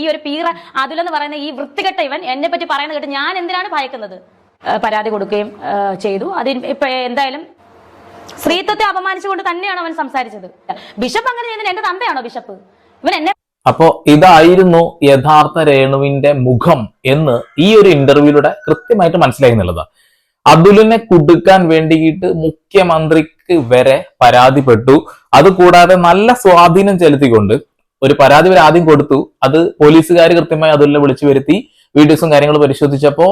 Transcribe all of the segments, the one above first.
ഈ ഒരു പീറ അതിലെന്ന് പറയുന്ന ഈ വൃത്തികെട്ട ഇവൻ എന്നെ പറ്റി പറയുന്നത് കേട്ട് ഞാൻ എന്തിനാണ് ഭയക്കുന്നത്? പരാതി കൊടുക്കുകയും ചെയ്തു. അത് ഇപ്പൊ എന്തായാലും സ്ത്രീത്വത്തെ അപമാനിച്ചുകൊണ്ട് തന്നെയാണ് അവൻ സംസാരിച്ചത്. ബിഷപ്പ് അങ്ങനെ ചെയ്യുന്നത് എന്റെ തന്തയാണോ ബിഷപ്പ്? ഇവൻ എന്നെ അപ്പോ ഇതായിരുന്നു യഥാർത്ഥ രേണുവിന്റെ മുഖം എന്ന് ഈ ഒരു ഇന്റർവ്യൂലൂടെ കൃത്യമായിട്ട് മനസ്സിലായി നല്ലത് അതുലിനെ കുടുക്കാൻ വേണ്ടിയിട്ട് മുഖ്യമന്ത്രിക്ക് വരെ പരാതിപ്പെട്ടു. അതുകൂടാതെ നല്ല സ്വാധീനം ചെലുത്തിക്കൊണ്ട് ഒരു പരാതി ഇവർ ആദ്യം കൊടുത്തു. അത് പോലീസുകാർ കൃത്യമായി അതുള്ള വിളിച്ചു വരുത്തി വീഡിയോസും കാര്യങ്ങളും പരിശോധിച്ചപ്പോ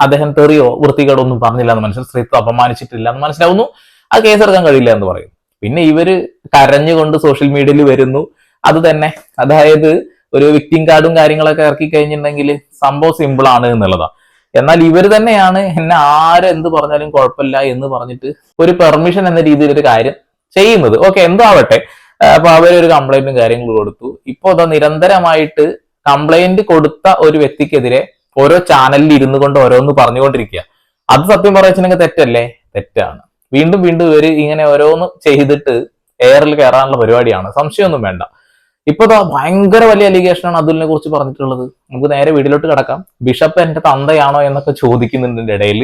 അദ്ദേഹം തെറിയോ വൃത്തികേടോ ഒന്നും പറഞ്ഞില്ല എന്ന് മനസ്സിലായി. സ്ത്രീത്വം അപമാനിച്ചിട്ടില്ല എന്ന് മനസ്സിലാവുന്നു. ആ കേസെടുക്കാൻ കഴിയില്ല എന്ന് പറയും പിന്നെ ഇവർ കരഞ്ഞുകൊണ്ട് സോഷ്യൽ മീഡിയയിൽ വരുന്നു. അത് തന്നെ അതായത് ഒരു വിക്ടിം കാർഡും കാര്യങ്ങളൊക്കെ ഇറക്കി കഴിഞ്ഞിട്ടുണ്ടെങ്കിൽ സംഭവം സിമ്പിൾ ആണ് എന്നുള്ളതാണ് എന്നാൽ ഇവർ തന്നെയാണ് എന്നെ ആരെന്ത് പറഞ്ഞാലും കുഴപ്പമില്ല എന്ന് പറഞ്ഞിട്ട് ഒരു പെർമിഷൻ എന്ന രീതിയിൽ ഒരു കാര്യം ചെയ്യുന്നത്. ഓക്കെ എന്തോ ആവട്ടെ. അപ്പൊ അവരൊരു കംപ്ലൈന്റും കാര്യങ്ങളും കൊടുത്തു. ഇപ്പൊ അതാ നിരന്തരമായിട്ട് കംപ്ലൈന്റ് കൊടുത്ത ഒരു വ്യക്തിക്കെതിരെ ഓരോ ചാനലിൽ ഇരുന്നു കൊണ്ട് ഓരോന്ന് പറഞ്ഞുകൊണ്ടിരിക്കുക അത് സത്യം പറയുവെച്ചിട്ടുണ്ടെങ്കിൽ തെറ്റല്ലേ? തെറ്റാണ്. വീണ്ടും വീണ്ടും ഇവർ ഇങ്ങനെ ഓരോന്ന് ചെയ്തിട്ട് എയറിൽ കയറാനുള്ള പരിപാടിയാണ്. സംശയമൊന്നും വേണ്ട. ഇപ്പൊ ഭയങ്കര വലിയ അലിഗേഷനാണ് അതുലിനെ കുറിച്ച് പറഞ്ഞിട്ടുള്ളത്. നമുക്ക് നേരെ വീട്ടിലോട്ട് കിടക്കാം. ബിഷപ്പ് എന്റെ തന്തയാണോ എന്നൊക്കെ ചോദിക്കുന്നുണ്ട് ഇടയിൽ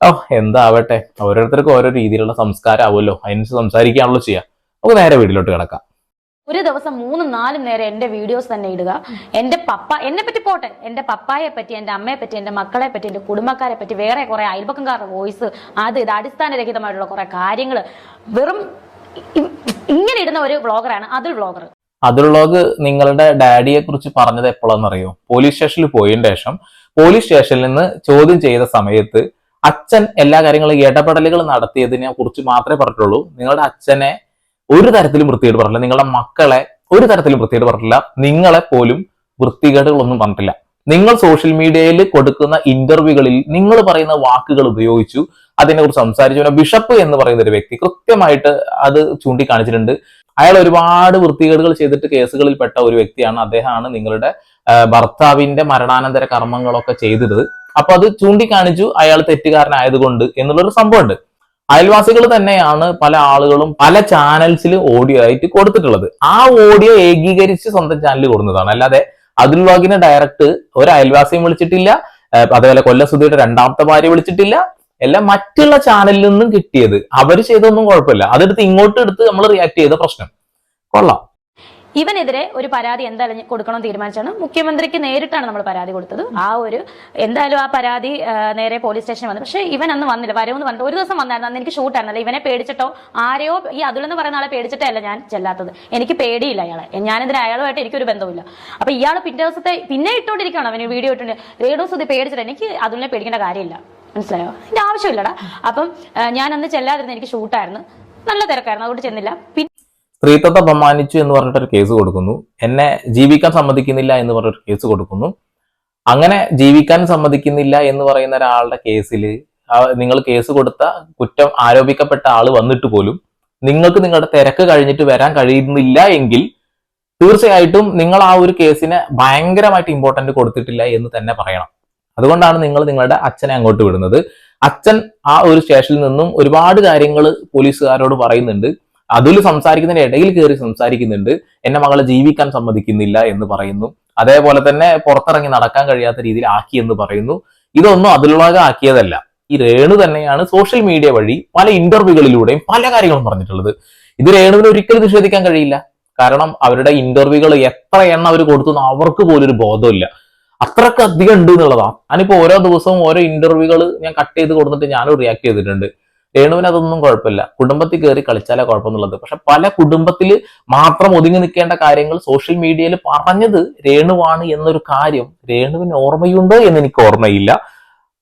ഓ എന്താവട്ടെ. ഓരോരുത്തർക്കും ഓരോ രീതിയിലുള്ള സംസ്കാരം ആവുമല്ലോ. അതിനനുസരിച്ച് സംസാരിക്കാണല്ലോ ചെയ്യാം. നമുക്ക് നേരെ വീട്ടിലോട്ട് കിടക്കാം. ഒരു ദിവസം മൂന്നും നാലും നേരം എന്റെ വീഡിയോസ് തന്നെ ഇടുക. എന്റെ പപ്പ എന്നെ പറ്റി പോട്ടെ. എന്റെ പപ്പായെ പറ്റി എന്റെ അമ്മയെ പറ്റി എന്റെ മക്കളെ പറ്റി എന്റെ കുടുംബക്കാരെ പറ്റി വേറെ കുറെ അയൽപക്കംകാരുടെ വോയിസ് അത് ഇത് അടിസ്ഥാനരഹിതമായിട്ടുള്ള കുറെ കാര്യങ്ങൾ വെറും ഇങ്ങനെ ഇടുന്ന ഒരു വ്ളോഗറാണ് അതിൽ വ്ളോഗർ. അതിൽ വ്ളോഗ് നിങ്ങളുടെ ഡാഡിയെ കുറിച്ച് പറഞ്ഞത് എപ്പോഴാണെന്നറിയോ? പോലീസ് സ്റ്റേഷനിൽ പോയതിന് ശേഷം പോലീസ് സ്റ്റേഷനിൽ നിന്ന് ചോദ്യം ചെയ്ത സമയത്ത് അച്ഛൻ എല്ലാ കാര്യങ്ങളും ഇടപെടലുകൾ നടത്തിയതിനെ കുറിച്ച് മാത്രമേ പറഞ്ഞിട്ടുള്ളൂ. നിങ്ങളുടെ അച്ഛനെ ഒരു തരത്തിലും വൃത്തികേട് പറഞ്ഞില്ല നിങ്ങളുടെ മക്കളെ ഒരു തരത്തിലും വൃത്തികേട് പറഞ്ഞില്ല നിങ്ങളെ പോലും വൃത്തികേടുകളൊന്നും പറഞ്ഞിട്ടില്ല. നിങ്ങൾ സോഷ്യൽ മീഡിയയിൽ കൊടുക്കുന്ന ഇന്റർവ്യൂകളിൽ നിങ്ങൾ പറയുന്ന വാക്കുകൾ ഉപയോഗിച്ചു അതിനെക്കുറിച്ച് സംസാരിച്ചു. പിന്നെ ബിഷപ്പ് എന്ന് പറയുന്ന ഒരു വ്യക്തി കൃത്യമായിട്ട് അത് ചൂണ്ടിക്കാണിച്ചിട്ടുണ്ട്. അയാൾ ഒരുപാട് വൃത്തികേടുകൾ ചെയ്തിട്ട് കേസുകളിൽ പെട്ട ഒരു വ്യക്തിയാണ്. അദ്ദേഹമാണ് നിങ്ങളുടെ ഭർത്താവിന്റെ മരണാനന്തര കർമ്മങ്ങളൊക്കെ ചെയ്തത് അപ്പൊ അത് ചൂണ്ടിക്കാണിച്ചു അയാൾ തെറ്റുകാരനായതുകൊണ്ട് എന്നുള്ളൊരു സംഭവമുണ്ട്. അയൽവാസികൾ തന്നെയാണ് പല ആളുകളും പല ചാനൽസിൽ ഓഡിയോ ആയിട്ട് കൊടുത്തിട്ടുള്ളത്. ആ ഓഡിയോ ഏകീകരിച്ച് സ്വന്തം ചാനലിൽ കൊടുക്കുന്നതാണ്. അല്ലാതെ അതുൽ വാഗിനെ ഡയറക്റ്റ് ഒരു അയൽവാസിയും വിളിച്ചിട്ടില്ല അതേപോലെ കൊല്ലസുദ്ധിയുടെ രണ്ടാമത്തെ ഭാര്യ വിളിച്ചിട്ടില്ല എല്ലാം മറ്റുള്ള ചാനലിൽ നിന്നും കിട്ടിയത്. അവർ ചെയ്തൊന്നും കുഴപ്പമില്ല. അതെടുത്ത് ഇങ്ങോട്ട് എടുത്ത് നമ്മൾ റിയാക്ട് ചെയ്ത പ്രശ്നം. കൊള്ളാം. ഇവനെതിരെ ഒരു പരാതി എന്തായാലും കൊടുക്കണം തീരുമാനിച്ചാണ്. മുഖ്യമന്ത്രിക്ക് നേരിട്ടാണ് നമ്മൾ പരാതി കൊടുത്തത്. ആ ഒരു എന്തായാലും ആ പരാതി നേരെ പോലീസ് സ്റ്റേഷനിൽ വന്നു. പക്ഷേ ഇവൻ അന്ന് വന്നില്ല. വരവെന്ന് പറഞ്ഞിട്ട് ഒരു ദിവസം വന്നായിരുന്നു. അന്ന് എനിക്ക് ഷൂട്ടായിരുന്നല്ല ഇവനെ പേടിച്ചിട്ടോ? ആരെയോ ഈ അതുലെന്ന് പറയുന്ന ആളെ പേടിച്ചിട്ടല്ല ഞാൻ ചെല്ലാത്തത്. എനിക്ക് പേടിയില്ല അയാളെ. ഞാനെതിരെ അയാളുമായിട്ട് എനിക്കൊരു ബന്ധമില്ല അപ്പൊ ഇയാൾ പിറ്റേ ദിവസത്തെ പിന്നെ ഇട്ടോണ്ടിരിക്കുകയാണ് അവന് വീഡിയോ ഇട്ടുണ്ട്. വീഡിയോസ് ഇത് പേടിച്ചിട്ട് എനിക്ക് അതുലിനെ പേടിക്കേണ്ട കാര്യമില്ല. മനസ്സിലായോ? എന്റെ ആവശ്യമില്ലടാ. അപ്പം ഞാൻ അന്ന് ചെല്ലാതിരുന്ന എനിക്ക് ഷൂട്ടായിരുന്നു നല്ല തിരക്കായിരുന്നു. അതുകൊണ്ട് ചെന്നില്ല. പിന്നെ സ്ത്രീത്വത്തെ അപമാനിച്ചു എന്ന് പറഞ്ഞിട്ടൊരു കേസ് കൊടുക്കുന്നു. എന്നെ ജീവിക്കാൻ സമ്മതിക്കുന്നില്ല എന്ന് പറഞ്ഞൊരു കേസ് കൊടുക്കുന്നു. അങ്ങനെ ജീവിക്കാൻ സമ്മതിക്കുന്നില്ല എന്ന് പറയുന്ന ഒരാളുടെ കേസിൽ നിങ്ങൾ കേസ് കൊടുത്ത കുറ്റം ആരോപിക്കപ്പെട്ട ആൾ വന്നിട്ട് പോലും നിങ്ങൾക്ക് നിങ്ങളുടെ തിരക്ക് കഴിഞ്ഞിട്ട് വരാൻ കഴിയുന്നില്ല എങ്കിൽ തീർച്ചയായിട്ടും നിങ്ങൾ ആ ഒരു കേസിനെ ഭയങ്കരമായിട്ട് ഇമ്പോർട്ടന്റ് കൊടുത്തിട്ടില്ല എന്ന് തന്നെ പറയണം. അതുകൊണ്ടാണ് നിങ്ങൾ നിങ്ങളുടെ അച്ഛനെ അങ്ങോട്ട് വിടുന്നത്. അച്ഛൻ ആ ഒരു സ്റ്റേഷനിൽ നിന്നും ഒരുപാട് കാര്യങ്ങൾ പോലീസുകാരോട് പറയുന്നുണ്ട്. അതിൽ സംസാരിക്കുന്നതിന്റെ ഇടയിൽ കയറി സംസാരിക്കുന്നുണ്ട്. എന്റെ മകളെ ജീവിക്കാൻ സമ്മതിക്കുന്നില്ല എന്ന് പറയുന്നു. അതേപോലെ തന്നെ പുറത്തിറങ്ങി നടക്കാൻ കഴിയാത്ത രീതിയിൽ ആക്കി എന്ന് പറയുന്നു. ഇതൊന്നും അതിലുള്ളത് ആക്കിയതല്ല. ഈ രേണു തന്നെയാണ് സോഷ്യൽ മീഡിയ വഴി പല ഇന്റർവ്യൂകളിലൂടെയും പല കാര്യങ്ങളും പറഞ്ഞിട്ടുള്ളത്. ഇത് രേണുവിന് ഒരിക്കലും നിഷേധിക്കാൻ കഴിയില്ല. കാരണം അവരുടെ ഇന്റർവ്യൂകൾ എത്ര എണ്ണം അവർ കൊടുത്തു അവർക്ക് പോലും ഒരു ബോധമില്ല അത്രയ്ക്ക് അധികം ഉണ്ട് എന്നുള്ളതാണ് ഞാനിപ്പോ ഓരോ ദിവസവും ഓരോ ഇന്റർവ്യൂകൾ ഞാൻ കട്ട് ചെയ്ത് കൊടുത്തിട്ട് ഞാനും റിയാക്ട് ചെയ്തിട്ടുണ്ട്. രേണുവിന് അതൊന്നും കുഴപ്പമില്ല. കുടുംബത്തിൽ കയറി കളിച്ചാലേ കുഴപ്പമെന്നുള്ളത് പക്ഷെ പല കുടുംബത്തിൽ മാത്രം ഒതുങ്ങി നിൽക്കേണ്ട കാര്യങ്ങൾ സോഷ്യൽ മീഡിയയിൽ പറഞ്ഞത് രേണുവാണ് എന്നൊരു കാര്യം രേണുവിന് ഓർമ്മയുണ്ടോ എന്ന് എനിക്ക് ഓർമ്മയില്ല.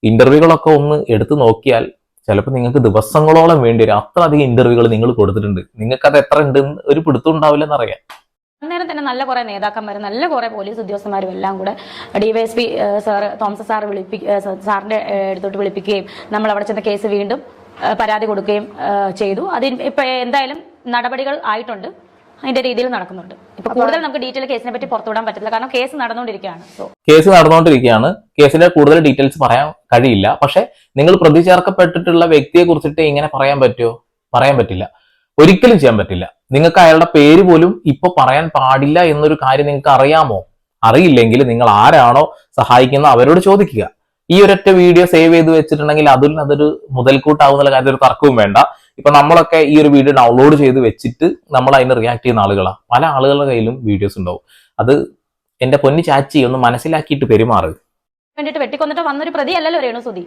ഇന്റർവ്യൂകളൊക്കെ ഒന്ന് എടുത്തു നോക്കിയാൽ ചിലപ്പോൾ നിങ്ങൾക്ക് ദിവസങ്ങളോളം വേണ്ടി വരും. അത്ര അധികം ഇന്റർവ്യൂകൾ നിങ്ങൾ കൊടുത്തിട്ടുണ്ട്. നിങ്ങൾക്ക് അത് എത്ര ഉണ്ട് ഒരു പിടുത്തം ഉണ്ടാവില്ല എന്നറിയാം. അന്നേരം തന്നെ നല്ല കുറെ നേതാക്കന്മാരും നല്ല കുറെ പോലീസ് ഉദ്യോഗസ്ഥന്മാരും എല്ലാം കൂടെ ഡിവൈഎസ്പി സാർ തോമസ് സാർ വിളിപ്പി സാറിന്റെ അടുത്തോട്ട് വിളിപ്പിക്കുകയും നമ്മൾ അവിടെ ചെന്ന കേസ് വീണ്ടും പരാതി കൊടുക്കുകയും ചെയ്തു. അതിന് ഇപ്പൊ എന്തായാലും നടപടികൾ ആയിട്ടുണ്ട്. അതിന്റെ രീതിയിൽ നടക്കുന്നുണ്ട്. ഇപ്പൊ കൂടുതൽ നമുക്ക് ഡീറ്റെയിൽ കേസിനെ പറ്റി പുറത്തുവിടാൻ പറ്റില്ല കാരണം കേസ് നടന്നുകൊണ്ടിരിക്കുകയാണ്. കേസ് നടന്നുകൊണ്ടിരിക്കുകയാണ്. കേസിന്റെ കൂടുതൽ ഡീറ്റെയിൽസ് പറയാൻ കഴിയില്ല. പക്ഷെ നിങ്ങൾ പ്രതി ചേർക്കപ്പെട്ടിട്ടുള്ള വ്യക്തിയെ കുറിച്ചിട്ട് ഇങ്ങനെ പറയാൻ പറ്റുമോ? പറയാൻ പറ്റില്ല. ഒരിക്കലും ചെയ്യാൻ പറ്റില്ല. നിങ്ങൾക്ക് അയാളുടെ പേര് പോലും ഇപ്പൊ പറയാൻ പാടില്ല എന്നൊരു കാര്യം നിങ്ങൾക്ക് അറിയാമോ? അറിയില്ലെങ്കിൽ നിങ്ങൾ ആരാണോ സഹായിക്കുന്ന അവരോട് ചോദിക്കുക. ഈ ഒരൊറ്റ വീഡിയോ സേവ് ചെയ്ത് വെച്ചിട്ടുണ്ടെങ്കിൽ അതിൽ അതൊരു മുതൽക്കൂട്ടാവുന്ന കാര്യത്തിൽ ഒരു തർക്കവും വേണ്ട. ഇപ്പൊ നമ്മളൊക്കെ ഈ ഒരു വീഡിയോ ഡൗൺലോഡ് ചെയ്ത് വെച്ചിട്ട് നമ്മൾ അതിന് റിയാക്ട് ചെയ്യുന്ന ആളുകളാണ് പല ആളുകളുടെ കയ്യിലും വീഡിയോസ് ഉണ്ടാവും. അത് എന്റെ പൊന്നി ചാച്ചി ഒന്ന് മനസ്സിലാക്കിയിട്ട് പെരുമാറുക വേണ്ടിട്ട് വെട്ടിക്കൊന്നിട്ട് വന്നൊരു പ്രതിയല്ലല്ലോ രേണുസുതി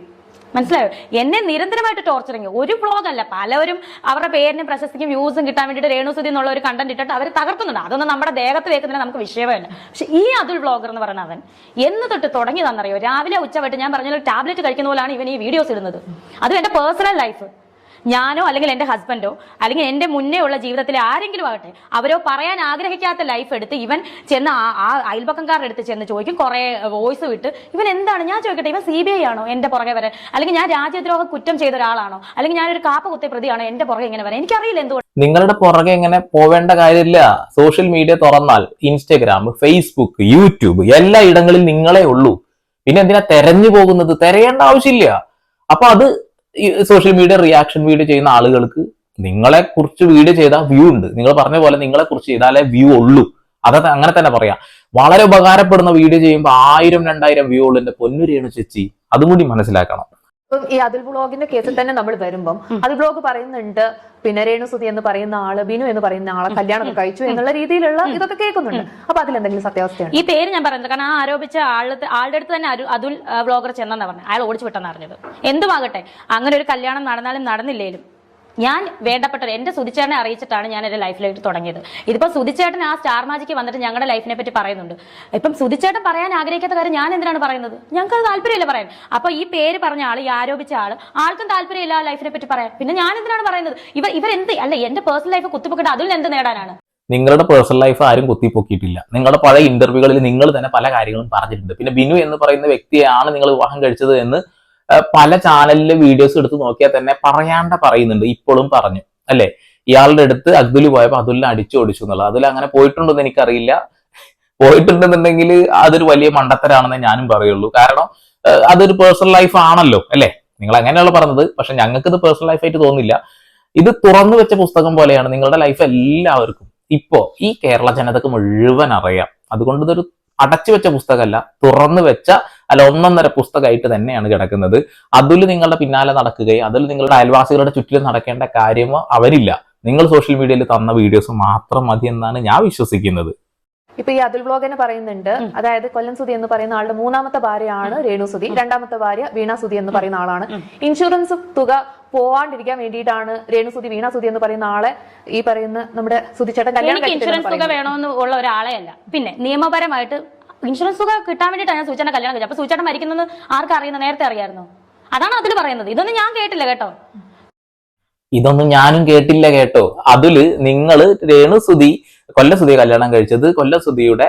മനസ്സിലായോ? എന്നെ നിരന്തരമായിട്ട് ടോർച്ചറിങ് ഒരു വ്ളോഗ് അല്ല. പലവരും അവരുടെ പേരിനും പ്രശസ്തിക്കും വ്യൂസും കിട്ടാൻ വേണ്ടിയിട്ട് രേണുസുതി എന്നുള്ള ഒരു കണ്ടന്റ് ഇട്ടിട്ട് അവർ തകർക്കുന്നുണ്ട് അതൊന്നും നമ്മുടെ ദേഹത്ത് വെക്കുന്നില്ല നമുക്ക് വിഷയമല്ല. പക്ഷെ ഈ അതുൽ വ്ളോഗർ എന്ന് പറയുന്ന അവൻ എന്ന് തൊട്ട് തുടങ്ങി തന്നറിയോ രാവിലെ ഉച്ചവട്ട് ഞാൻ പറഞ്ഞ ടാബ്ലറ്റ് കഴിക്കുന്ന പോലാണ് ഇവൻ ഈ വീഡിയോസ് ഇടുന്നത്. അതും എന്റെ പേഴ്സണൽ ലൈഫ് ഞാനോ അല്ലെങ്കിൽ എന്റെ ഹസ്ബൻഡോ അല്ലെങ്കിൽ എന്റെ മുന്നേ ഉള്ള ജീവിതത്തിലെ ആരെങ്കിലും ആകട്ടെ അവരോ പറയാൻ ആഗ്രഹിക്കാത്ത ലൈഫ് എടുത്ത് ഇവൻ ചെന്ന് ആ- അയൽപക്കംകാരുടെ അടുത്ത് ചെന്ന് ചോദിക്കും കുറേ വോയിസ് വിട്ട് ഇവൻ എന്താണ്? ഞാൻ ചോദിക്കട്ടെ ഇവൻ സി ബി ഐ ആണോ? എന്റെ പുറകെ വരെ. അല്ലെങ്കിൽ ഞാൻ രാജ്യദ്രോഹ കുറ്റം ചെയ്ത ഒരാളാണോ? അല്ലെങ്കിൽ ഞാനൊരു കാപ്പ കുത്തിയ പ്രതിയാണോ? എന്റെ പുറകെ ഇങ്ങനെ വരാൻ. എനിക്കറിയില്ല എന്തുകൊണ്ട്. നിങ്ങളുടെ പുറകെ ഇങ്ങനെ പോവേണ്ട കാര്യമില്ല. സോഷ്യൽ മീഡിയ തുറന്നാൽ ഇൻസ്റ്റഗ്രാം ഫേസ്ബുക്ക് യൂട്യൂബ് എല്ലാ ഇടങ്ങളിൽ നിങ്ങളെ ഉള്ളൂ. പിന്നെ എന്തിനാ തെരഞ്ഞു പോകുന്നത്? തെരയേണ്ട ആവശ്യമില്ല. അപ്പൊ അത് സോഷ്യൽ മീഡിയ റിയാക്ഷൻ വീഡിയോ ചെയ്യുന്ന ആളുകൾക്ക് നിങ്ങളെ കുറിച്ച് വീഡിയോ ചെയ്താൽ വ്യൂ ഉണ്ട്. നിങ്ങൾ പറഞ്ഞ പോലെ നിങ്ങളെ കുറിച്ച് ചെയ്താലേ വ്യൂ ഉള്ളൂ. അത് അങ്ങനെ തന്നെ പറയാം. വളരെ ഉപകാരപ്പെടുന്ന വീഡിയോ ചെയ്യുമ്പോൾ ആയിരം രണ്ടായിരം വ്യൂ ഉള്ളു എന്റെ പൊന്നുരേണു ചേച്ചി. അതും കൂടി മനസ്സിലാക്കണം. ഇപ്പം ഈ അതിൽ ബ്ലോഗിന്റെ കേസിൽ തന്നെ നമ്മൾ വരുമ്പം അതിൽ ബ്ലോഗ് പറയുന്നുണ്ട് പിന്നെ രേണുസുതി എന്ന് പറയുന്ന ആൾ ബിനു എന്ന് പറയുന്ന ആളെ കല്യാണം കഴിച്ചു എന്നുള്ള രീതിയിലുള്ള ഇതൊക്കെ കേൾക്കുന്നുണ്ട്. അപ്പൊ അതിലെന്തെങ്കിലും സത്യാവസ്ഥയാണ് ഈ പേര് ഞാൻ പറയുന്നത് കാരണം ആ ആരോപിച്ച ആളുടെ ആളുടെ അടുത്ത് തന്നെ അതുൽ ബ്ലോഗർ ചെന്നെന്നാ പറഞ്ഞത് അയാൾ ഓടിച്ചു വിട്ടെന്ന് അറിഞ്ഞത് എന്തുമാകട്ടെ? അങ്ങനെ ഒരു കല്യാണം നടന്നാലും നടന്നില്ലേലും ഞാൻ വേണ്ടപ്പെട്ട എന്റെ സുതിച്ചേട്ടനെ അറിയിച്ചിട്ടാണ് ഞാൻ എന്റെ ലൈഫിലേക്ക് തുടങ്ങിയത്. ഇതിപ്പോ സുതിച്ചേട്ടൻ ആ സ്റ്റാർ മാജിക്ക് വന്നിട്ട് ഞങ്ങളുടെ ലൈഫിനെ പറ്റി പറയുന്നുണ്ട്. ഇപ്പം സുതിച്ചേട്ടൻ പറയാൻ ആഗ്രഹിക്കാത്ത കാര്യം ഞാൻ എന്തിനാണ് പറയുന്നത്? ഞങ്ങൾക്ക് അത് താല്പര്യമില്ല പറയാൻ. അപ്പൊ ഈ പേര് പറഞ്ഞ ആൾ ഈ ആരോപിച്ച ആൾ ആൾക്കും താല്പര്യമില്ല ലൈഫിനെ പറ്റി പറയാൻ. പിന്നെ ഞാൻ എന്തിനാണ് പറയുന്നത്? ഇവർ ഇവരെന്ത് അല്ല എന്റെ പേഴ്സണൽ ലൈഫ് കുത്തിപ്പൊക്കിട്ട് അതിൽ എന്ത് നേടാനാണ്? നിങ്ങളുടെ പേഴ്സണൽ ലൈഫ് ആരും കുത്തിപ്പൊക്കിയിട്ടില്ല. നിങ്ങളുടെ പഴയ ഇന്റർവ്യൂകളിൽ നിങ്ങൾ തന്നെ പല കാര്യങ്ങളും പറഞ്ഞിട്ടുണ്ട്. പിന്നെ ബിനു എന്ന് പറയുന്ന വ്യക്തിയാണ് നിങ്ങൾ വിവാഹം കഴിച്ചത് എന്ന് പല ചാനലിലെ വീഡിയോസ് എടുത്ത് നോക്കിയാൽ തന്നെ പറയാണ്ട പറയുന്നുണ്ട്. ഇപ്പോഴും പറഞ്ഞു. അല്ലെ? ഇയാളുടെ അടുത്ത് അബ്ദുൽ പോയപ്പോൾ അതുലിനെ അടിച്ചു ഓടിച്ചു എന്നുള്ളത് അതിൽ അങ്ങനെ പോയിട്ടുണ്ടെന്ന് എനിക്കറിയില്ല. പോയിട്ടുണ്ടെന്നുണ്ടെങ്കിൽ അതൊരു വലിയ മണ്ടത്തരാണെന്ന് ഞാനും പറയുള്ളൂ. കാരണം അതൊരു പേഴ്സണൽ ലൈഫ് ആണല്ലോ. അല്ലെ? നിങ്ങൾ അങ്ങനെയുള്ള പറഞ്ഞത്. പക്ഷെ ഞങ്ങൾക്ക് ഇത് പേഴ്സണൽ ലൈഫായിട്ട് തോന്നില്ല ഇത് തുറന്നു വെച്ച പുസ്തകം പോലെയാണ് നിങ്ങളുടെ ലൈഫ് എല്ലാവർക്കും. ഇപ്പോ ഈ കേരള ജനതക്ക് മുഴുവൻ അറിയാം. അതുകൊണ്ട് ഇതൊരു അടച്ചു വെച്ച പുസ്തകമല്ല. തുറന്നു വെച്ച അല്ല ഒന്നൊന്നര പുസ്തകമായിട്ട് തന്നെയാണ് കിടക്കുന്നത്. അതിൽ നിങ്ങളുടെ പിന്നാലെ നടക്കുകയും അതിൽ നിങ്ങളുടെ അയൽവാസികളുടെ ചുറ്റിലും നടക്കേണ്ട കാര്യമോ അവരില്ല. നിങ്ങൾ സോഷ്യൽ മീഡിയയിൽ തന്ന വീഡിയോസ് മാത്രം മതി എന്നാണ് ഞാൻ വിശ്വസിക്കുന്നത്. ഇപ്പൊ ഈ അതുൽ ബ്ലോഗ് തന്നെ പറയുന്നുണ്ട്. അതായത് കൊല്ലം സുതി എന്ന് പറയുന്ന ആളുടെ മൂന്നാമത്തെ ഭാര്യയാണ് രേണു സുതി രണ്ടാമത്തെ ഭാര്യ വീണ സുതി എന്ന് പറയുന്ന ആളാണ്. ഇൻഷുറൻസ് തുക പോവാണ്ടിരിക്കാൻ വേണ്ടിയിട്ടാണ് രേണു സുതി വീണ സുതി എന്ന് പറയുന്ന ആളെ ഈ പറയുന്ന നമ്മുടെ സുതിച്ചേട്ടൻ കല്യാണം ഇൻഷുറൻസ് തുക. വേണമെന്ന് ഉള്ള ഒരാളെയല്ല. പിന്നെ നിയമപരമായിട്ട് ഇൻഷുറൻസ് തുക കിട്ടാൻ വേണ്ടിയിട്ടാണ് ഞാൻ സൂചന കല്യാണം കഴിച്ചത്. അപ്പൊ സൂചന മരിക്കുന്നത് ആർക്കും അറിയുന്നത് നേരത്തെ അറിയായിരുന്നു? അതാണ് അതിൽ പറയുന്നത്. ഇതൊന്നും ഞാൻ കേട്ടില്ല കേട്ടോ. ഇതൊന്നും ഞാനും കേട്ടില്ല കേട്ടോ. അതിൽ നിങ്ങൾ രേണുസുതി കൊല്ലസുതി കല്യാണം കഴിച്ചത്. കൊല്ലസുതിയുടെ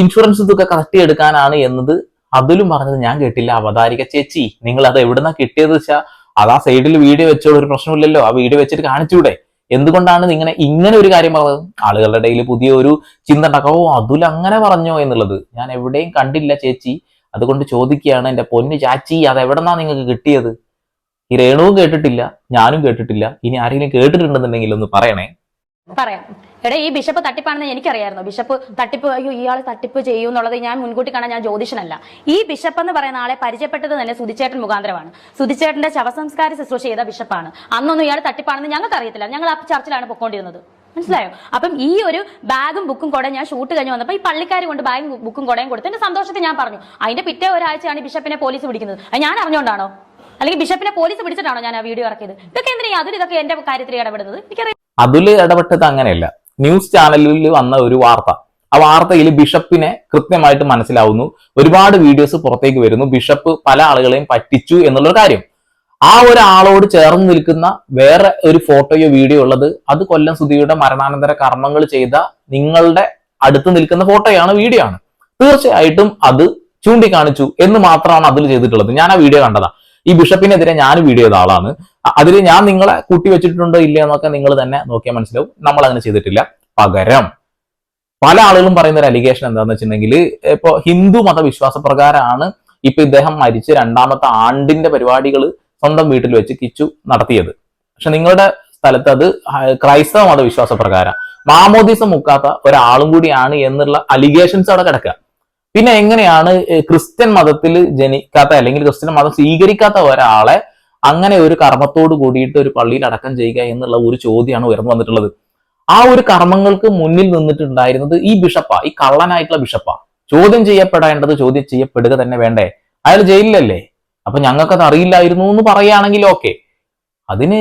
ഇൻഷുറൻസ് തുക കറക്റ്റ് എടുക്കാനാണ് എന്നത് അതിലും പറഞ്ഞത് ഞാൻ കേട്ടില്ല. അവതാരിക ചേച്ചി നിങ്ങൾ അത് എവിടെന്നാ കിട്ടിയത് വെച്ചാ? അത് ആ സൈഡിൽ വീഡിയോ വെച്ചോളൂ ഒരു പ്രശ്നമില്ലല്ലോ. ആ വീഡിയോ വെച്ചിട്ട് കാണിച്ചൂടെ? എന്തുകൊണ്ടാണ് ഇങ്ങനെ ഇങ്ങനെ ഒരു കാര്യം പറഞ്ഞത്? ആളുകളുടെ ഇടയിൽ പുതിയ ഒരു ചിന്ത ഉണ്ടാക്കാം ഓ അതുൽ അങ്ങനെ പറഞ്ഞോ എന്നുള്ളത്. ഞാൻ എവിടെയും കണ്ടില്ല ചേച്ചി. അതുകൊണ്ട് ചോദിക്കുകയാണ് എന്റെ പൊന്നു ചാച്ചി അത് എവിടെന്നാ നിങ്ങൾക്ക് കിട്ടിയത്? ഈ രേണുവും കേട്ടിട്ടില്ല ഞാനും കേട്ടിട്ടില്ല. ഇനി ആരെങ്കിലും കേട്ടിട്ടുണ്ടെന്നുണ്ടെങ്കിൽ ഒന്ന് പറയണേ. പറയാം. എടാ ഈ ബിഷപ്പ് തട്ടിപ്പാണെന്ന് എനിക്കറിയായിരുന്നു. ബിഷപ്പ് തട്ടിപ്പ് അയ്യോ ഇയാൾ തട്ടിപ്പ് ചെയ്യൂ എന്നുള്ളത് ഞാൻ മുൻകൂട്ടി കാണാൻ ഞാൻ ജ്യോതിഷനല്ല. ഈ ബിഷപ്പ് എന്ന് പറയുന്ന ആളെ പരിചയപ്പെട്ടത് തന്നെ സുധിച്ചേട്ടൻ മുഖാന്തരമാണ്. സുധിച്ചേട്ടന്റെ ശവസംസ്കാര ശുശ്രൂഷ ചെയ്ത ബിഷപ്പാണ്. അന്നൊന്നും ഇയാൾ തട്ടിപ്പാണെന്ന് ഞങ്ങൾക്ക് അറിയത്തില്ല ഞങ്ങൾ ആ ചർച്ചിലാണ് പൊക്കോണ്ടിരുന്നത്. മനസ്സിലായോ? അപ്പം ഈ ഒരു ബാഗും ബുക്കും കൂടെ ഞാൻ ഷൂട്ട് കഴിഞ്ഞ് വന്നപ്പോൾ ഈ പള്ളിക്കാർ കൊണ്ട് ബാഗും ബുക്കും കൂടെയും കൊടുത്ത് എന്റെ സന്തോഷത്തിൽ ഞാൻ പറഞ്ഞു അതിന്റെ പിറ്റേ ഒരാഴ്ചയാണ് ബിഷപ്പിനെ പോലീസ് പിടിക്കുന്നത്. ഞാൻ അറിഞ്ഞോണ്ടാണോ? അല്ലെങ്കിൽ ബിഷപ്പിനെ പോലീസ് പിടിച്ചിട്ടാണോ ഞാൻ ആ വീഡിയോ ഇറക്കിയത്? ഇതൊക്കെ എന്തിനാ അതിൽ ഇതൊക്കെ എന്റെ കാര്യത്തിൽ ഇടപെടുന്നത്? എനിക്കറിയാം. അതിൽ ഇടപെട്ടത് അങ്ങനെയല്ല. ന്യൂസ് ചാനലിൽ വന്ന ഒരു വാർത്ത. ആ വാർത്തയിൽ ബിഷപ്പിനെ കൃത്യമായിട്ട് മനസ്സിലാവുന്നു. ഒരുപാട് വീഡിയോസ് പുറത്തേക്ക് വരുന്നു. ബിഷപ്പ് പല ആളുകളെയും പറ്റിച്ചു എന്നുള്ള കാര്യം. ആ ഒരാളോട് ചേർന്ന് നിൽക്കുന്ന വേറെ ഒരു ഫോട്ടോയോ വീഡിയോ ഉള്ളത് അത് കൊല്ലം സുധിയുടെ മരണാനന്തര കർമ്മങ്ങൾ ചെയ്ത നിങ്ങളുടെ അടുത്ത് നിൽക്കുന്ന ഫോട്ടോയാണ് വീഡിയോ ആണ്. തീർച്ചയായിട്ടും അത് ചൂണ്ടിക്കാണിച്ചു എന്ന് മാത്രമാണ് അതിൽ ചെയ്തിട്ടുള്ളത്. ഞാൻ ആ വീഡിയോ കണ്ടതാ. ഈ ബിഷപ്പിനെതിരെ ഞാൻ വീഡിയോ ചെയ്ത ആളാണ്. അതിൽ ഞാൻ നിങ്ങളെ കൂട്ടി വെച്ചിട്ടുണ്ടോ ഇല്ല എന്നൊക്കെ നിങ്ങൾ തന്നെ നോക്കിയാൽ മനസ്സിലാവും. നമ്മൾ അങ്ങനെ ചെയ്തിട്ടില്ല. പകരം പല ആളുകളും പറയുന്ന ഒരു അലിഗേഷൻ എന്താന്ന് വെച്ചിട്ടുണ്ടെങ്കിൽ ഇപ്പൊ ഹിന്ദു മതവിശ്വാസ പ്രകാരമാണ് ഇപ്പൊ ഇദ്ദേഹം മരിച്ച് രണ്ടാമത്തെ ആണ്ടിന്റെ പരിപാടികൾ സ്വന്തം വീട്ടിൽ വെച്ച് കിച്ചു നടത്തിയത്. പക്ഷെ നിങ്ങളുടെ സ്ഥലത്ത് അത് ക്രൈസ്തവ മതവിശ്വാസ പ്രകാരം മാമോദിസം മുക്കാത്ത ഒരാളും കൂടിയാണ് എന്നുള്ള അലിഗേഷൻസ് അവിടെ കിടക്കുക. പിന്നെ എങ്ങനെയാണ് ക്രിസ്ത്യൻ മതത്തിൽ ജനിക്കാത്ത അല്ലെങ്കിൽ ക്രിസ്ത്യൻ മതം സ്വീകരിക്കാത്ത ഒരാളെ അങ്ങനെ ഒരു കർമ്മത്തോട് കൂടിയിട്ട് ഒരു പള്ളിയിൽ അടക്കം ചെയ്യുക എന്നുള്ള ഒരു ചോദ്യമാണ് ഉയർന്നു വന്നിട്ടുള്ളത്. ആ ഒരു കർമ്മങ്ങൾക്ക് മുന്നിൽ നിന്നിട്ടുണ്ടായിരുന്നത് ഈ ബിഷപ്പ ഈ കള്ളനായിട്ടുള്ള ബിഷപ്പ. ചോദ്യം ചെയ്യപ്പെടേണ്ടത് ചോദ്യം ചെയ്യപ്പെടുക തന്നെ വേണ്ടേ? അയാൾ ജയിലിലല്ലേ? അപ്പൊ ഞങ്ങൾക്കത് അറിയില്ലായിരുന്നു എന്ന് പറയുകയാണെങ്കിൽ ഓക്കെ. അതിന്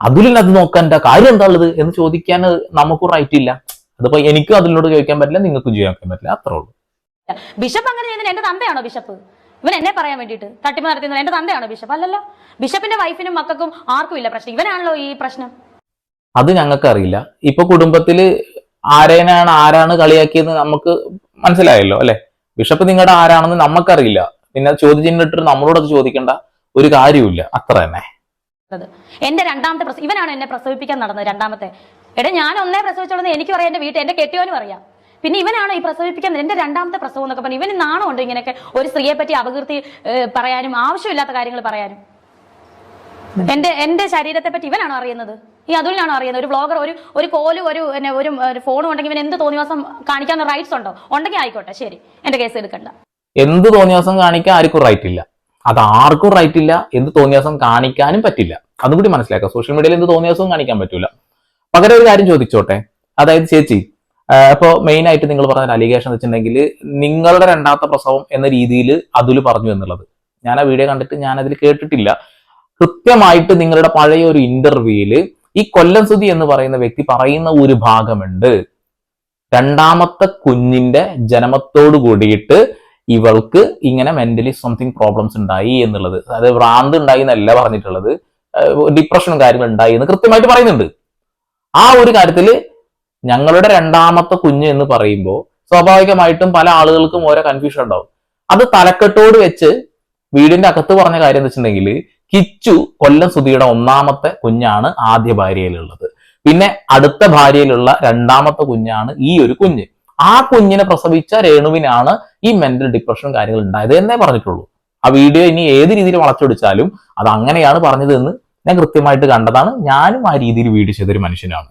അതിലും അത് നോക്കാൻ കാര്യം എന്താ ഉള്ളത് എന്ന് ചോദിക്കാൻ നമുക്ക് റൈറ്റ് ഇല്ല. അതിപ്പോ എനിക്കും അതിനോട് ചോദിക്കാൻ പറ്റില്ല നിങ്ങൾക്കും ചോദിക്കാൻ പറ്റില്ല അത്രേ ഉള്ളൂ. ബിഷപ്പ് അങ്ങനെ ചെയ്യുന്നത് എന്റെ തന്തയാണോ ബിഷപ്പ്? ഇവൻ എന്നെ പറയാൻ വേണ്ടിയിട്ട് തട്ടിപ്പ് നടത്തുന്നത് എന്റെ തന്തയാണോ ബിഷപ്പ്? അല്ലല്ലോ. ബിഷപ്പിന്റെ വൈഫിനും മക്കൾക്കും ആർക്കും ഇല്ല പ്രശ്നം. ഇവനാണല്ലോ ഈ പ്രശ്നം. അത് ഞങ്ങൾക്ക് അറിയില്ല. ഇപ്പൊ കുടുംബത്തിൽ ആരേനാണ് ആരാണ് കളിയാക്കിയത് നമുക്ക് മനസ്സിലായല്ലോ അല്ലെ? ബിഷപ്പ് നിങ്ങളുടെ ആരാണെന്ന് നമുക്കറിയില്ല പിന്നെ നമ്മളോട് അത് ചോദിക്കേണ്ട ഒരു കാര്യമില്ല അത്ര തന്നെ. എന്റെ രണ്ടാമത്തെ പ്രസവം ഇവനാണ് എന്നെ പ്രസവിപ്പിക്കാൻ നടന്നത് രണ്ടാമത്തെ. എടാ ഞാൻ ഒന്നേ പ്രസവിച്ചോളന്ന് എനിക്ക് പറയാം. എന്റെ വീട്ടിൽ എന്റെ കെട്ടിയോനും അറിയാം. പിന്നെ ഇവനാണോ ഈ പ്രസവിപ്പിക്കുന്നത്? എന്റെ രണ്ടാമത്തെ പ്രസവം എന്നൊക്കെ പറഞ്ഞു ഇവന് നാണമുണ്ട് ഇങ്ങനെയൊക്കെ? ഒരു സ്ത്രീയെ പറ്റി അപകീർത്തി പറയാനും ആവശ്യമില്ലാത്ത കാര്യങ്ങൾ പറയാനും. എന്റെ എന്റെ ശരീരത്തെ പറ്റി ഇവനാണോ അറിയുന്നത്? ഈ അതുലിനാണോ അറിയുന്നത്? ഒരു ബ്ലോഗർ ഒരു ഒരു കോലും ഒരു ഒരു ഫോണും ഉണ്ടെങ്കിൽ ഇവൻ എന്ത് തോന്നിവാസം കാണിക്കാൻ റൈറ്റ്സ് ഉണ്ടോ? ഉണ്ടെങ്കിൽ ആയിക്കോട്ടെ ശരി. എന്റെ കേസ് എടുക്കണ്ട. എന്ത് തോന്നിയാസം കാണിക്കാൻ ആർക്കും റൈറ്റ് ഇല്ല. അത് ആർക്കും റൈറ്റ് ഇല്ല എന്ത് തോന്നിയാസം കാണിക്കാനും പറ്റില്ല. അതും കൂടി മനസ്സിലാക്കുക സോഷ്യൽ മീഡിയയിൽ എന്ത് തോന്നിയാസവും കാണിക്കാൻ പറ്റില്ല പകരം ഒരു കാര്യം ചോദിച്ചോട്ടെ? അതായത് ചേച്ചി ഇപ്പോൾ മെയിൻ ആയിട്ട് നിങ്ങൾ പറഞ്ഞ അലിഗേഷൻ വെച്ചിട്ടുണ്ടെങ്കിൽ നിങ്ങളുടെ രണ്ടാമത്തെ പ്രസവം എന്ന രീതിയിൽ അതിൽ പറഞ്ഞു എന്നുള്ളത്. ഞാൻ ആ വീഡിയോ കണ്ടിട്ട് ഞാൻ അതിൽ കേട്ടിട്ടില്ല. കൃത്യമായിട്ട് നിങ്ങളുടെ പഴയ ഒരു ഇന്റർവ്യൂവിൽ ഈ കൊല്ലം സുധി എന്ന് പറയുന്ന വ്യക്തി പറയുന്ന ഒരു ഭാഗമുണ്ട്. രണ്ടാമത്തെ കുഞ്ഞിന്റെ ജനമത്തോട് കൂടിയിട്ട് ഇവൾക്ക് ഇങ്ങനെ മെന്റലി സംതിങ് പ്രോബ്ലംസ് ഉണ്ടായി എന്നുള്ളത്. അതായത് ഭ്രാന്ത് ഉണ്ടായി എന്നല്ല പറഞ്ഞിട്ടുള്ളത്. ഡിപ്രഷനും കാര്യങ്ങളും ഉണ്ടായി എന്ന് കൃത്യമായിട്ട് പറയുന്നുണ്ട്. ആ ഒരു കാര്യത്തിൽ ഞങ്ങളുടെ രണ്ടാമത്തെ കുഞ്ഞ് എന്ന് പറയുമ്പോൾ സ്വാഭാവികമായിട്ടും പല ആളുകൾക്കും ഓരോ കൺഫ്യൂഷൻ ഉണ്ടാവും. അത് തലക്കെട്ടോട് വെച്ച് വീടിന്റെ അകത്ത് പറഞ്ഞ കാര്യം എന്ന് വെച്ചിട്ടുണ്ടെങ്കിൽ കിച്ചു കൊല്ലം സുധിയുടെ ഒന്നാമത്തെ കുഞ്ഞാണ് ആദ്യ ഭാര്യയിലുള്ളത്. പിന്നെ അടുത്ത ഭാര്യയിലുള്ള രണ്ടാമത്തെ കുഞ്ഞാണ് ഈ ഒരു കുഞ്ഞ്. ആ കുഞ്ഞിനെ പ്രസവിച്ച രേണുവിനാണ് ഈ മെന്റൽ ഡിപ്രഷൻ കാര്യങ്ങൾ ഉണ്ടായത് എന്നേ പറഞ്ഞിട്ടുള്ളൂ. ആ വീഡിയോ ഇനി ഏത് രീതിയിൽ വളച്ചൊടിച്ചാലും അത് അങ്ങനെയാണ് പറഞ്ഞത് എന്ന് ഞാൻ കൃത്യമായിട്ട് കണ്ടതാണ്. ഞാനും ആ രീതിയിൽ വീഡിയോ ചെയ്തൊരു മനുഷ്യനാണ്.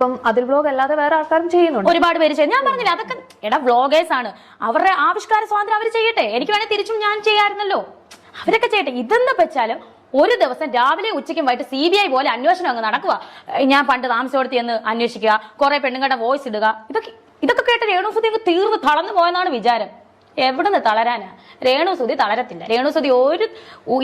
ഇപ്പം അതിൽ വ്ലോഗ് അല്ലാതെ വേറെ ആൾക്കാരും ചെയ്യുന്നുണ്ട്. ഒരുപാട് പേര് ചെയ്യും ഞാൻ പറഞ്ഞില്ല അതൊക്കെ എടാ വ്ലോഗേഴ്സ് ആണ്. അവരുടെ ആവിഷ്കാര സ്വാതന്ത്ര്യം അവർ ചെയ്യട്ടെ. എനിക്ക് വേണേൽ തിരിച്ചും ഞാൻ ചെയ്യാറുണ്ടല്ലോ അവരൊക്കെ ചെയ്യട്ടെ. ഇതെന്ന് വെച്ചാലും ഒരു ദിവസം രാവിലെ ഉച്ചയ്ക്കും വൈകിട്ട് സി ബി ഐ പോലെ അന്വേഷണം അങ്ങ് നടക്കുക. ഞാൻ പണ്ട് താമസിച്ചോടത്തി എന്ന് അന്വേഷിക്കുക. കുറെ പെണ്ണുങ്ങളുടെ വോയിസ് ഇടുക. ഇതൊക്കെ ഇതൊക്കെ കേട്ട് രേണുസുതി അങ്ങ് തീർന്ന് തളർന്നു പോയെന്നാണ് വിചാരം. എവിടുന്ന് തളരാനാ? രേണുസുതി തളരത്തില്ല. രേണുസുതി ഒരു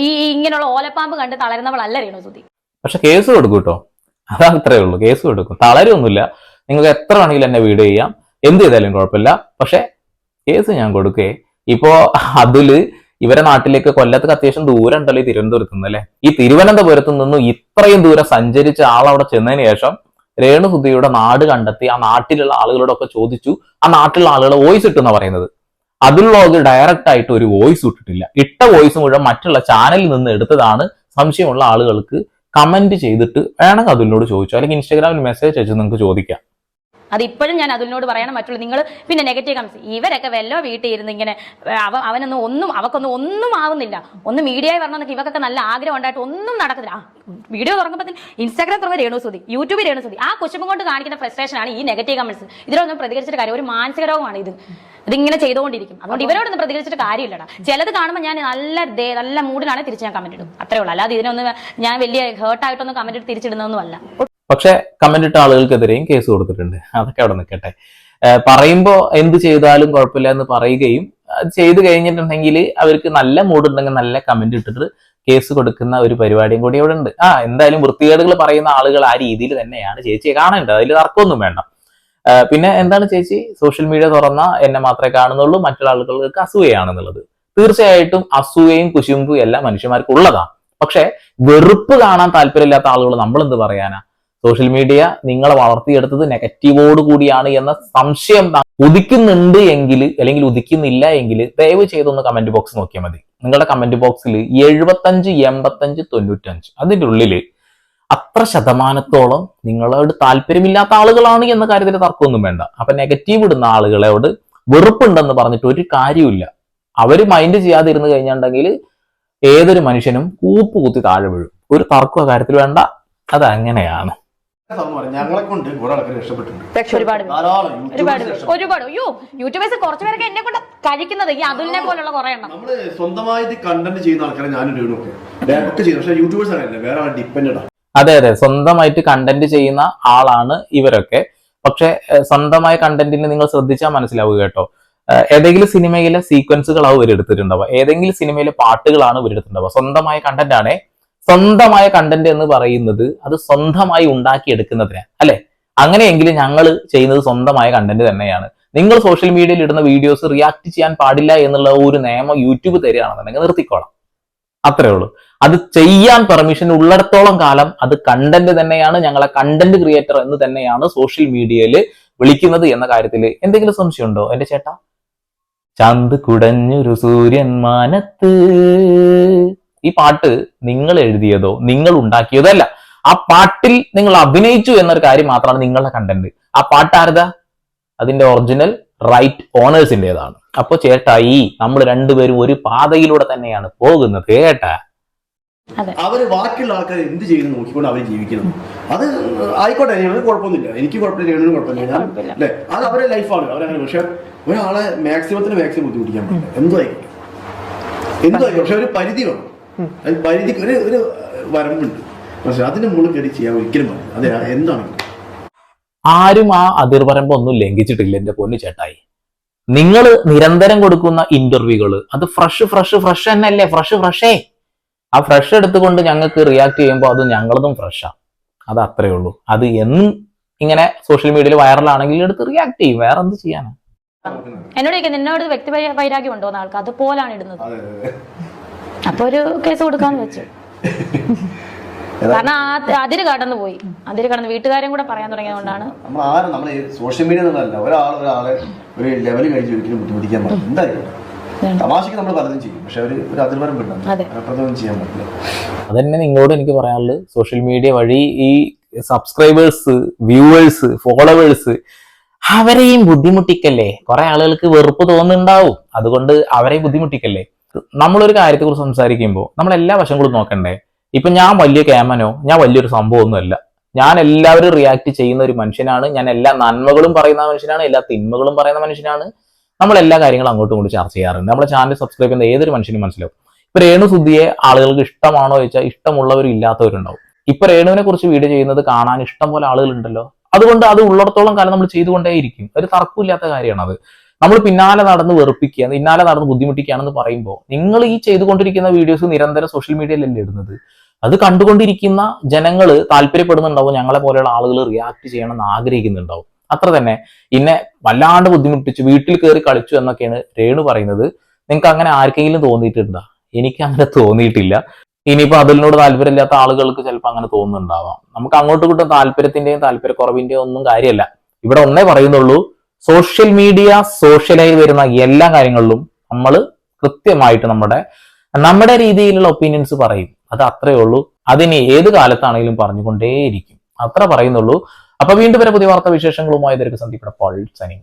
ഈ ഇങ്ങനെയുള്ള ഓലപ്പാമ്പ് കണ്ട് തളരുന്നവളല്ല രേണുസുതി. പക്ഷെ കേസ് കൊടുക്കൂട്ടോ? കേട്ടോ അതാ അത്രേ ഉള്ളൂ. കേസ് കൊടുക്കും തളരൊന്നുമില്ല. നിങ്ങൾക്ക് എത്ര വേണമെങ്കിലും എന്നെ വീട് ചെയ്യാം. എന്ത് ചെയ്താലും കുഴപ്പമില്ല. പക്ഷെ കേസ് ഞാൻ കൊടുക്കേ. ഇപ്പോ അതിൽ ഇവരെ നാട്ടിലേക്ക് കൊല്ലത്ത് അത്യാവശ്യം ദൂരം ഉണ്ടല്ലോ ഈ തിരുവനന്തപുരത്ത് നിന്ന് അല്ലെ? ഈ തിരുവനന്തപുരത്ത് നിന്നും ഇത്രയും ദൂരം സഞ്ചരിച്ച ആളവിടെ ചെന്നതിന് ശേഷം രേണുസുധിയുടെ നാട് കണ്ടെത്തി ആ നാട്ടിലുള്ള ആളുകളോടൊക്കെ ചോദിച്ചു. ആ നാട്ടിലുള്ള ആളുകളെ വോയിസ് ഇട്ടെന്ന് പറയുന്നത്. അതിലുള്ളത് ഡയറക്റ്റ് ആയിട്ട് ഒരു വോയിസ് ഇട്ടിട്ടില്ല. ഇട്ട വോയിസ് മുഴുവൻ മറ്റുള്ള ചാനലിൽ നിന്ന് എടുത്തതാണ് സംശയമുള്ള ആളുകൾക്ക് കമന്റ് ചെയ്തിട്ട് വേണമെങ്കിൽ അതിനോട് ചോദിച്ചു. അല്ലെങ്കിൽ ഇൻസ്റ്റാഗ്രാമിൽ മെസ്സേജ് അയച്ച് നിങ്ങൾക്ക് ചോദിക്കാം. അത് ഇപ്പോഴും ഞാൻ അതിനോട് പറയണം മറ്റുള്ള നിങ്ങൾ പിന്നെ നെഗറ്റീവ് കമൻസ് ഇവരൊക്കെ വല്ലോ വീട്ടിൽ ഇരുന്ന് ഇങ്ങനെ അവ അവനൊന്നും ഒന്നും അവക്കൊന്നും ഒന്നും ആവുന്നില്ല. ഒന്ന് മീഡിയയിൽ വരണമെന്നൊക്കെ ഇവക്കൊക്കെ നല്ല ആഗ്രഹം ഉണ്ടായിട്ട് ഒന്നും നടക്കുന്നില്ല ആ, വീഡിയോ തുറങ്ങുമ്പോൾ ഇൻസ്റ്റാഗ്രാം തുറന്ന് രേണുസുതി യൂട്യൂബിൽ രേണുസുതി ആ കുശുമ്പം കൊണ്ട് കാണിക്കുന്ന ഫ്രസ്ട്രേഷൻ ആണ് ഈ നെഗറ്റീവ് കമന്റ്സ് ഇതിലൊന്നും പ്രതികരിച്ചിട്ട് കാര്യം ഒരു മാനസിക രോഗമാണ് ഇത്. ഇതിങ്ങനെ ചെയ്തുകൊണ്ടിരിക്കും. അതുകൊണ്ട് ഇവരോടൊന്നും പ്രതികരിച്ചിട്ട് കാര്യമില്ലടാ. ചിലത് കാണുമ്പോൾ ഞാൻ നല്ല നല്ല മൂഡിലാണ് തിരിച്ച് ഞാൻ കമന്റ് ഇടും. അത്രേ ഉള്ളൂ. അല്ലാതെ ഇതിനൊന്നും ഞാൻ വലിയ ഹേർട്ടായിട്ടൊന്നും കമന്റ് ഇട്ട് തിരിച്ചിടുന്നൊന്നും അല്ല പക്ഷെ കമന്റ് ഇട്ട ആളുകൾക്കെതിരെയും കേസ് കൊടുത്തിട്ടുണ്ട്. അതൊക്കെ അവിടെ നിൽക്കട്ടെ. പറയുമ്പോൾ പറയുമ്പോ എന്ത് ചെയ്താലും കുഴപ്പമില്ല എന്ന് പറയുകയും ചെയ്തു കഴിഞ്ഞിട്ടുണ്ടെങ്കിൽ അവർക്ക് നല്ല മൂഡ് ഉണ്ടെങ്കിൽ നല്ല കമന്റ് ഇട്ടിട്ട് കേസ് കൊടുക്കുന്ന ഒരു പരിപാടിയും കൂടി അവിടെ ഉണ്ട്. ആ എന്തായാലും വൃത്തികേടുകൾ പറയുന്ന ആളുകൾ ആ രീതിയിൽ തന്നെയാണ് ചേച്ചിയെ കാണേണ്ടത്. അതിൽ തർക്കമൊന്നും വേണ്ട. പിന്നെ എന്താണ് ചേച്ചി? സോഷ്യൽ മീഡിയ തുറന്ന എന്നെ മാത്രമേ കാണുന്നുള്ളൂ. മറ്റുള്ള ആളുകൾക്ക് അസൂയയാണെന്നുള്ളത്. തീർച്ചയായിട്ടും അസൂയയും കുശുമ്പും എല്ലാം മനുഷ്യന്മാർക്ക് ഉള്ളതാണ് പക്ഷെ വെറുപ്പ് കാണാൻ താല്പര്യമില്ലാത്ത ആളുകൾ നമ്മൾ എന്ത് പറയാനാ? സോഷ്യൽ മീഡിയ നിങ്ങളെ വളർത്തിയെടുത്തത് നെഗറ്റീവോട് കൂടിയാണ് എന്ന സംശയം ഉദിക്കുന്നുണ്ട് എങ്കിൽ അല്ലെങ്കിൽ ഉദിക്കുന്നില്ല എങ്കിൽ ദയവ് ചെയ്തൊന്ന് കമന്റ് ബോക്സ് നോക്കിയാൽ മതി. നിങ്ങളുടെ കമന്റ് ബോക്സിൽ എഴുപത്തഞ്ച് എൺപത്തഞ്ച് തൊണ്ണൂറ്റഞ്ച് അതിന്റെ ഉള്ളിൽ അത്ര ശതമാനത്തോളം നിങ്ങളോട് താല്പര്യമില്ലാത്ത ആളുകളാണ് എന്ന കാര്യത്തിൽ തർക്കമൊന്നും വേണ്ട. അപ്പൊ നെഗറ്റീവ് ഇടുന്ന ആളുകളോട് വെറുപ്പുണ്ടെന്ന് പറഞ്ഞിട്ട് ഒരു കാര്യമില്ല അവർ മൈൻഡ് ചെയ്യാതിരുന്നു കഴിഞ്ഞിട്ടുണ്ടെങ്കിൽ ഏതൊരു മനുഷ്യനും കൂപ്പ് കുത്തി താഴെ വീഴും. ഒരു തർക്കം കാര്യത്തിൽ വേണ്ട. അതങ്ങനെയാണ്. ഞങ്ങളെ കൊണ്ട് ഒരുപാട് ഒരുപാട് ഒരുപാട് അയ്യോ യൂട്യൂബേഴ്സ് കുറച്ചു പേരൊക്കെ എന്നെ കൊണ്ട് കഴിക്കുന്നത് ഈ അതുലിനെ പോലുള്ള കുറെ എണ്ണം. നമ്മൾ സ്വന്തമായിട്ട് കണ്ടന്റ് ചെയ്യുന്ന ആൾക്കാരെ ഞാൻ പക്ഷെ യൂട്യൂബേഴ്സ് അങ്ങനെയല്ല വേറെ ഡിപ്പെൻഡ് അതെ അതെ. സ്വന്തമായിട്ട് കണ്ടന്റ് ചെയ്യുന്ന ആളാണ് ഇവരൊക്കെ. പക്ഷെ സ്വന്തമായ കണ്ടന്റിന് നിങ്ങൾ ശ്രദ്ധിച്ചാൽ മനസ്സിലാവുക കേട്ടോ. ഏതെങ്കിലും സിനിമയിലെ സീക്വൻസുകളാവും ഇവരെടുത്തിട്ടുണ്ടാവുക. ഏതെങ്കിലും സിനിമയിലെ പാട്ടുകളാണ് ഇവരെടുത്തിട്ടുണ്ടാവുക. സ്വന്തമായ കണ്ടന്റ് ആണേ സ്വന്തമായ കണ്ടന്റ് എന്ന് പറയുന്നത് അത് സ്വന്തമായി ഉണ്ടാക്കിയെടുക്കുന്നതിന് അല്ലെ? അങ്ങനെയെങ്കിലും ഞങ്ങൾ ചെയ്യുന്നത് സ്വന്തമായ കണ്ടന്റ് തന്നെയാണ്. നിങ്ങൾ സോഷ്യൽ മീഡിയയിൽ ഇടുന്ന വീഡിയോസ് റിയാക്ട് ചെയ്യാൻ പാടില്ല എന്നുള്ള ഒരു നിയമം യൂട്യൂബ് തരികയാണെന്നുണ്ടെങ്കിൽ നിർത്തിക്കോളാം. അത്രേ ഉള്ളൂ. അത് ചെയ്യാൻ പെർമിഷൻ ഉള്ളിടത്തോളം കാലം അത് കണ്ടന്റ് തന്നെയാണ് ഞങ്ങളെ കണ്ടന്റ് ക്രിയേറ്റർ എന്ന് തന്നെയാണ് സോഷ്യൽ മീഡിയയിൽ വിളിക്കുന്നത് എന്ന കാര്യത്തിൽ എന്തെങ്കിലും സംശയമുണ്ടോ എന്റെ ചേട്ടാ? ചന്ത് കുടഞ്ഞൊരു സൂര്യൻ മാനത്ത്. ഈ പാട്ട് നിങ്ങൾ എഴുതിയതോ നിങ്ങൾ ഉണ്ടാക്കിയതോ അല്ല. ആ പാട്ടിൽ നിങ്ങൾ അഭിനയിച്ചു എന്നൊരു കാര്യം മാത്രമാണ് നിങ്ങളുടെ കണ്ടന്റ് ആ പാട്ട് ആരതാ? അതിന്റെ ഒറിജിനൽ റൈറ്റ് ഓണേഴ്സിന്റെതാണ് അപ്പൊ ചേട്ടായി നമ്മൾ രണ്ടുപേരും ഒരു പാതയിലൂടെ തന്നെയാണ് പോകുന്നത് കേട്ടാ? അവർ ബാക്കിയുള്ള ആൾക്കാർ എന്ത് ചെയ്യുന്നു നോക്കിക്കൊണ്ട് അവർ ജീവിക്കുന്നു. അത് ആയിക്കോട്ടെ ഞങ്ങൾ കുഴപ്പമൊന്നുമില്ല. എനിക്ക് കുഴപ്പമില്ല ഞാൻ കുഴപ്പമില്ല. അല്ലെ? അത് അവരുടെ ലൈഫാണ് അവരങ്ങനെ പക്ഷെ ഒരാളെ മാക്സിമത്തിന് മാക്സിമം ബുദ്ധിമുട്ടിക്കാൻ പറ്റില്ല. എന്തോ ആയിക്കോട്ടെ എന്തോ ആയിക്കോട്ടെ പക്ഷെ ഒരു പരിധി വേണം. അത് പരിധി ഒരു ഒരു വരമ്പുണ്ട്. പക്ഷെ അതിന്റെ മുകളിൽ കയറി ചെയ്യാൻ ഒരിക്കലും പറ്റില്ല. അതെ എന്താണെങ്കിലും ആരും ആ അതിർവരമ്പൊന്നും ലംഘിച്ചിട്ടില്ല എന്റെ പൊന്നു ചേട്ടായി. നിങ്ങൾ നിരന്തരം കൊടുക്കുന്ന ഇന്റർവ്യൂകൾ അത് ഫ്രഷ് ഫ്രഷ് ഫ്രഷ് തന്നെയല്ലേ? ഫ്രഷ് ഫ്രഷേ ആ ഫ്രഷ് എടുത്തുകൊണ്ട് ഞങ്ങൾക്ക് റിയാക്ട് ചെയ്യുമ്പോൾ അത് ഞങ്ങളതും ഫ്രഷാ അത് അത്രേ ഉള്ളൂ. അത് എന്നും ഇങ്ങനെ സോഷ്യൽ മീഡിയയിൽ വൈറലാണെങ്കിൽ എടുത്ത് റിയാക്ട് ചെയ്യും. വേറെ എന്ത് ചെയ്യാനാണ് എന്നോട് നിന്നോട് വ്യക്തി വൈരാഗ്യം ഉണ്ടോ ആൾക്ക്? അതുപോലാണ് ഇടുന്നത്. അതെ അതെ. അപ്പൊ ഒരു കേസ് കൊടുക്കാന്ന് വെച്ചു. കാരണം അതിര് കടന്നു പോയി അതിര് കടന്ന് വീട്ടുകാരും കൂടെ പറയാൻ തുടങ്ങിയതുകൊണ്ടാണ്. നമ്മൾ ആരും നമ്മൾ സോഷ്യൽ മീഡിയ എന്നുള്ളതല്ല ഒരാൾ ഒരാളെ ഒരു ലെവൽ ഒരിക്കലും ബുദ്ധിമുട്ടിക്കാൻ പറ്റില്ല എന്തായാലും. തമാശക്ക് നമ്മൾ പലതും ചെയ്യും. പക്ഷെ ഒരു ചെയ്യാൻ പറ്റില്ല. അതന്നെ നിങ്ങളോട് എനിക്ക് പറയാനുള്ളത്. സോഷ്യൽ മീഡിയ വഴി ഈ സബ്സ്ക്രൈബേഴ്സ് വ്യൂവേഴ്സ് ഫോളോവേഴ്സ് അവരെയും ബുദ്ധിമുട്ടിക്കല്ലേ? കുറെ ആളുകൾക്ക് വെറുപ്പ് തോന്നുന്നുണ്ടാവും. അതുകൊണ്ട് അവരെയും ബുദ്ധിമുട്ടിക്കല്ലേ? നമ്മളൊരു കാര്യത്തെക്കുറിച്ച് സംസാരിക്കുമ്പോൾ നമ്മൾ എല്ലാ വശങ്ങളും നോക്കണ്ടേ? ഇപ്പൊ ഞാൻ വലിയ ക്യാമനോ ഞാൻ വലിയൊരു സംഭവമൊന്നുമല്ല ഞാൻ എല്ലാവരും റിയാക്ട് ചെയ്യുന്ന ഒരു മനുഷ്യനാണ്. ഞാൻ എല്ലാ നന്മകളും പറയുന്ന മനുഷ്യനാണ്. എല്ലാ തിന്മകളും പറയുന്ന മനുഷ്യനാണ്. നമ്മൾ എല്ലാ കാര്യങ്ങളും അങ്ങോട്ടും ഇങ്ങോട്ടും ചർച്ച ചെയ്യാറുണ്ട്. നമ്മുടെ ചാനൽ സബ്സ്ക്രൈബ് ചെയ്യുന്ന ഏതൊരു മനുഷ്യനും മനസ്സിലാവും. ഇപ്പൊ രേണു സുദ്ധിയെ ആളുകൾക്ക് ഇഷ്ടമാണോ ചോദിച്ചാൽ ഇഷ്ടമുള്ളവരും ഇല്ലാത്തവരുണ്ടാവും. ഇപ്പൊ രേണുവിനെ കുറിച്ച് വീഡിയോ ചെയ്യുന്നത് കാണാൻ ഇഷ്ടം പോലെ ആളുകളുണ്ടല്ലോ. അതുകൊണ്ട് അത് ഉള്ളിടത്തോളം കാലം നമ്മൾ ചെയ്തുകൊണ്ടേയിരിക്കും. ഒരു തർക്കമില്ലാത്ത കാര്യമാണ് അത് നമ്മൾ പിന്നാലെ നടന്ന് വെറുപ്പിക്കുക പിന്നാലെ നടന്ന് ബുദ്ധിമുട്ടിക്കുകയാണെന്ന് പറയുമ്പോൾ നിങ്ങൾ ഈ ചെയ്തുകൊണ്ടിരിക്കുന്ന വീഡിയോസ് നിരന്തരം സോഷ്യൽ മീഡിയയിലല്ലേ ഇടുന്നത്? അത് കണ്ടുകൊണ്ടിരിക്കുന്ന ജനങ്ങൾ താല്പര്യപ്പെടുന്നുണ്ടാവും ഞങ്ങളെ പോലെയുള്ള ആളുകൾ റിയാക്ട് ചെയ്യണമെന്ന് ആഗ്രഹിക്കുന്നുണ്ടാവും. അത്ര തന്നെ. ഇന്നെ വല്ലാണ്ട് ബുദ്ധിമുട്ടിച്ചു വീട്ടിൽ കയറി കളിച്ചു എന്നൊക്കെയാണ് രേണു പറയുന്നത്. നിങ്ങൾക്ക് അങ്ങനെ ആർക്കെങ്കിലും തോന്നിയിട്ടുണ്ടോ? എനിക്ക് അങ്ങനെ തോന്നിയിട്ടില്ല. ഇനിയിപ്പോൾ അതിനോട് താല്പര്യമില്ലാത്ത ആളുകൾക്ക് ചിലപ്പോൾ അങ്ങനെ തോന്നുന്നുണ്ടാവാം. നമുക്ക് അങ്ങോട്ടും ഇങ്ങോട്ടും താല്പര്യത്തിന്റെയും താല്പര്യക്കുറവിന്റെയും ഒന്നും കാര്യമല്ല. ഇവിടെ ഒന്നേ പറയുന്നുള്ളൂ സോഷ്യൽ മീഡിയ സോഷ്യലായി വരുന്ന എല്ലാ കാര്യങ്ങളിലും നമ്മൾ കൃത്യമായിട്ട് നമ്മുടെ നമ്മുടെ രീതിയിലുള്ള ഒപ്പീനിയൻസ് പറയും. അത് അത്രയേ ഉള്ളൂ. അതിനി ഏത് കാലത്താണെങ്കിലും പറഞ്ഞുകൊണ്ടേയിരിക്കും. അത്ര പറയുന്നുള്ളൂ. അപ്പൊ വീണ്ടും വരെ പുതിയ വാർത്താ വിശേഷങ്ങളുമായി ഇതൊരു സന്ദീപ് പോൾ സനിങ്